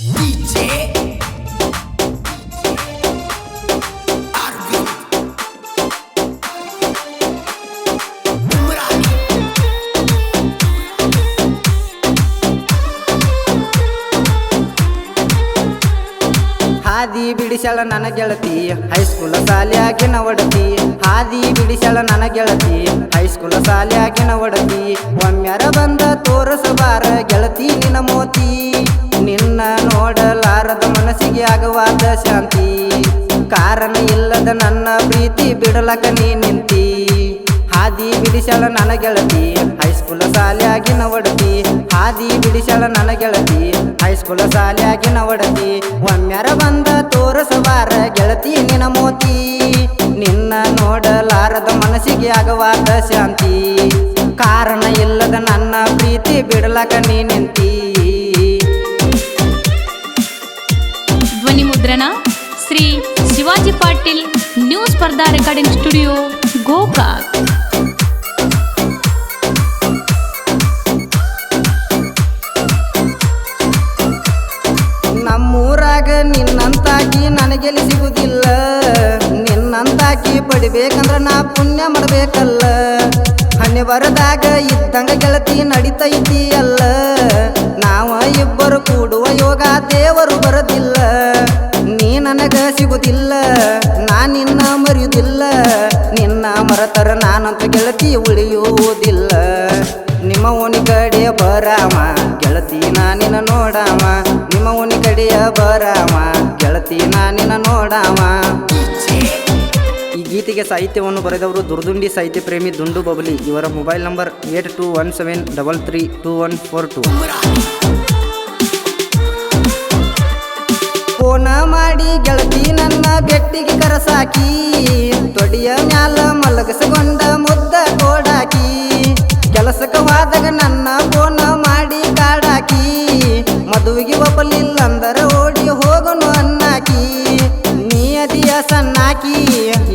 ಹಾದಿ ಬಿಡಿಸಲ ನನ್ನ ಗೆಳತಿ ಹೈಸ್ಕೂಲ ಸಾಲಿಯಾಗಿನ ಒಡತಿ. ಹಾದಿ ಬಿಡಿಸಲ ನನ್ನ ಗೆಳತಿ ಹೈಸ್ಕೂಲ ಸಾಲಿಯಾಗಿನ ಒಡತಿ. ಒಮ್ಮ್ಯಾರ ಬಂದ ತೋರಸಬಾರ ಗೆಳತಿ ನಿನ ಮೋತಿ. ನಿನ್ನ ನೋಡಲಾರದ ಮನಸ್ಸಿಗೆ ಆಗುವಾದ ಶಾಂತಿ. ಕಾರಣ ಇಲ್ಲದ ನನ್ನ ಪ್ರೀತಿ ಬಿಡಲಕ ನೀ ನಿಂತಿ. ಹಾದಿ ಬಿಡಿಸಳ ನನ್ನ ಗೆಳತಿ ಹೈಸ್ಕೂಲ ಸಾಲಿಯಾಗಿನ ಒಡತಿ ಹಾದಿ ಬಿಡಿಸಳ ನನ್ನ ಗೆಳತಿ ಹೈಸ್ಕೂಲ ಸಾಲಿಯಾಗಿನ ಒಡತಿ ಒಮ್ಮ್ಯಾರ ಬಂದ ತೋರಸವಾರ ಗೆಳತಿ ನಿನ ಮೋತಿ. ನಿನ್ನ ನೋಡಲಾರದ ಮನಸ್ಸಿಗೆ ಆಗುವಾದ ಶಾಂತಿ. ಕಾರಣ ಇಲ್ಲದ ನನ್ನ ಪ್ರೀತಿ ಬಿಡಲಕ ನೀ ನಿಂತಿ. Patil new Spardha recording studio Gokak. ನಮ್ಮೂರಾಗ ನಿನ್ನಂತಾಗಿ ನನಗೆಲ್ಲಿ ಸಿಗುದಿಲ್ಲ. ನಿನ್ನಂತಾಕಿ ಪಡಿಬೇಕಂದ್ರ ನಾ ಪುಣ್ಯ ಮಾಡಬೇಕಲ್ಲ. ಹನಿ ಬರದಾಗ ಇದ್ದಂಗ ಗೆಳತಿ ನಡಿತೈತಿ ಅಲ್ಲ. ನಿನ್ನ ಮರೆಯುವುದಿಲ್ಲ ನಿನ್ನ ಮರತರ ನಾನಂತ ಗೆಳತಿ ಉಳಿಯುವುದಿಲ್ಲ. ನಿಮ್ಮ ಓಣಿ ಕಡೆಯ ಬರಾಮ, ಗೆಳತಿ ನಾನಿನ ನೋಡಾಮ. ನಿಮ್ಮ ಓಣಿ ಕಡೆಯ ಬರಾಮ, ಗೆಳತಿ ನಾನಿನ ನೋಡಾಮ. ಈ ಗೀತೆಗೆ ಸಾಹಿತ್ಯವನ್ನು ಬರೆದವರು ದುರ್ದುಂಡಿ ಸಾಹಿತ್ಯ ಪ್ರೇಮಿ ದುಂಡು ಬಬಲಿ. ಇವರ mobile number eight two one seven double three two one four two. ಬೆಟ್ಟಿಗೆ ಕರಸಾಕಿ, ತೊಡಿಯ ಮ್ಯಾಲ ಮಲಗಸಗೊಂಡ ಮುದ್ದ ಕೋಡಾಕಿ ಕೆಲಸಕ್ಕ ಹೋದಾಗ ನನ್ನ ಫೋನ ಮಾಡಿ ಕಾಡಾಕಿ, ಮದುವೆಗೆ ಒಪ್ಪಲಿಲ್ಲಂದರ ಓಡಿ ಹೋಗನು ಅನ್ನಾಕಿ ನೀ ಅದಿಯ ಸಣ್ಣಾಕಿ,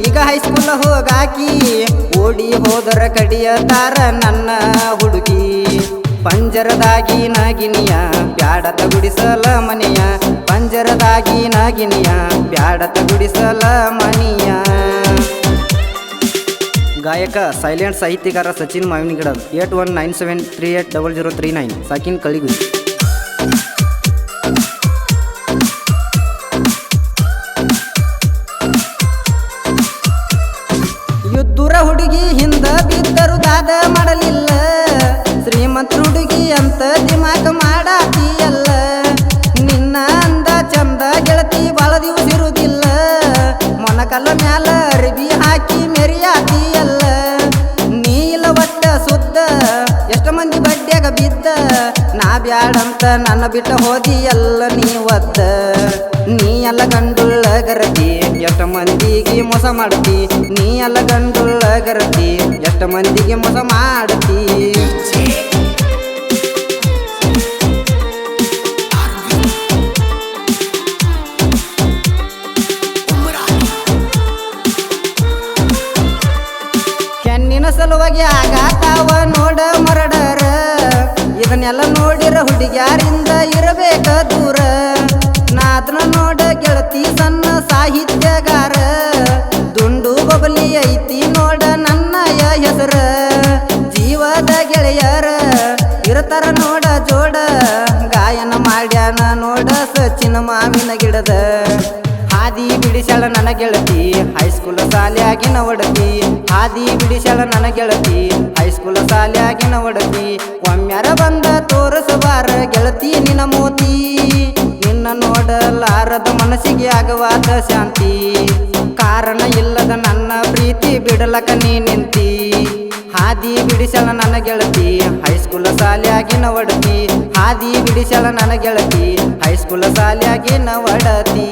ಈಗ ಹೈಸ್ಕೂಲ್ ಹೋಗಾಕಿ, ಓಡಿ ಹೋದರ ಕಡಿಯ ತಾರ ನನ್ನ ಹುಡುಗಿ ಪಂಜರದಾಗಿ ನಾಗಿನಿಯ ಬ್ಯಾಡತ ಗುಡಿಸಲ ಮನೆಯ. ಪಂಜರದಾಗಿ ನಾಗಿನಿಯ ಬ್ಯಾಡತ ಗುಡಿಸಲ ಮನೆಯ. ಗಾಯಕ ಸೈಲೆಂಟ್ ಸಾಹಿತ್ಯಕಾರ Sachin ಮಾವಿನಗಿಡ, eight one nine seven three eight double zero three nine, ಸಾಕಿನ್ ಕಳಿಗು ಯುದ್ಧರ ಹುಡುಗಿ ಹಿಂದ ಬಿದ್ದರು ದಾದ ಮಾಡಲಿಲ್ಲ. ಶ್ರೀಮಂತ ಹುಡುಗಿ ಅಂತ ದಿಮಾಕ ಮಾಡಾತಿಯಲ್ಲ? ನಿನ್ನ ಅಂದ ಚಂದ ಗೆಳತಿ ಬಾಳ ದಿವಸ ಇರುವುದಿಲ್ಲ ಮೊನಕಲ್ಲ ಮ್ಯಾಲ ಅರಿವಿ ಹಾಕಿ ಮೆರಿಯಾತಿಯಲ್ಲ? ನೀಲ ಒಟ್ಟ ಸುದ್ದ, ಎಷ್ಟ ಮಂದಿ ಬಡ್ಡ್ಯಾಗ ಬಿದ್ದ? ನಾ ಬ್ಯಾಡಂತ ನನ್ನ ಬಿಟ್ಟ ಹೋದಿಯಲ್ಲ ನೀ ನೀ ಎಲ್ಲ ಗಂಡುಳ್ಳ ಗರತಿ, ಎಷ್ಟ ಮಂದಿಗೆ ಮೋಸ ಮಾಡ್ತಿ? ನೀ ಎಲ್ಲ ಗಂಡುಳ್ಳ ಗರತಿ, ಎಷ್ಟ ಮಂದಿಗೆ ಮೋಸ ಮಾಡ್ತಿ? ಸಲುವಾಗಿ ಆಗಾತಾವ ನೋಡ ಮರಡರ. ಇದನ್ನೆಲ್ಲ ನೋಡಿರ ಹುಡುಗ್ಯಾರಿಂದ ಇರಬೇಕ ದೂರ. ನಾ ಅದನ್ನ ನೋಡ ಗೆಳತಿ ಸಣ್ಣ ಸಾಹಿತ್ಯಗಾರ. ದುಂಡು ಬಬಲಿ ಐತಿ ನೋಡ ನನ್ನಯ ಹೆಸರ. ಜೀವದ ಗೆಳೆಯರ ಇರತರ ನೋಡ ಜೋಡ. ಗಾಯನ ಮಾಡ್ಯಾನ ನೋಡ ಸಚಿನ ಮಾವಿನ ಗಿಡದ. ಹಾದಿ ಬಿಡಿಸ್ಯಾಳ ನನ್ನ ಗೆಳತಿ. ಸಾಲಿಯಾಗಿನ ಒಡತಿ. ಹಾದಿ ಬಿಡಿಸಳ ನನ್ನ ಗೆಳತಿ. ಹೈಸ್ಕೂಲ್ ಸಾಲಿಯಾಗಿನ ಒಡತಿ. ಒಮ್ಮ್ಯಾರ ಬಂದ ತೋರಿಸಬಾರ ಗೆಳತಿ ನಿನ ಮೋತಿ. ನಿನ್ನ ನೋಡಲಾರದ ಮನಸ್ಸಿಗೆ ಆಗವಾದ ಶಾಂತಿ. ಕಾರಣ ಇಲ್ಲದ ನನ್ನ ಪ್ರೀತಿ ಬಿಡಲಕ ನೀ ನಿಂತಿ. ಹಾದಿ ಬಿಡಿಸಲ ನನ್ನ ಗೆಳತಿ. ಹೈಸ್ಕೂಲ್ ಸಾಲಿಯಾಗಿನ ಒಡತಿ. ಹಾದಿ ಬಿಡಿಸಲ ನನ್ನ ಗೆಳತಿ. ಹೈಸ್ಕೂಲ್ ಸಾಲಿಯಾಗಿನ ಒಡತಿ.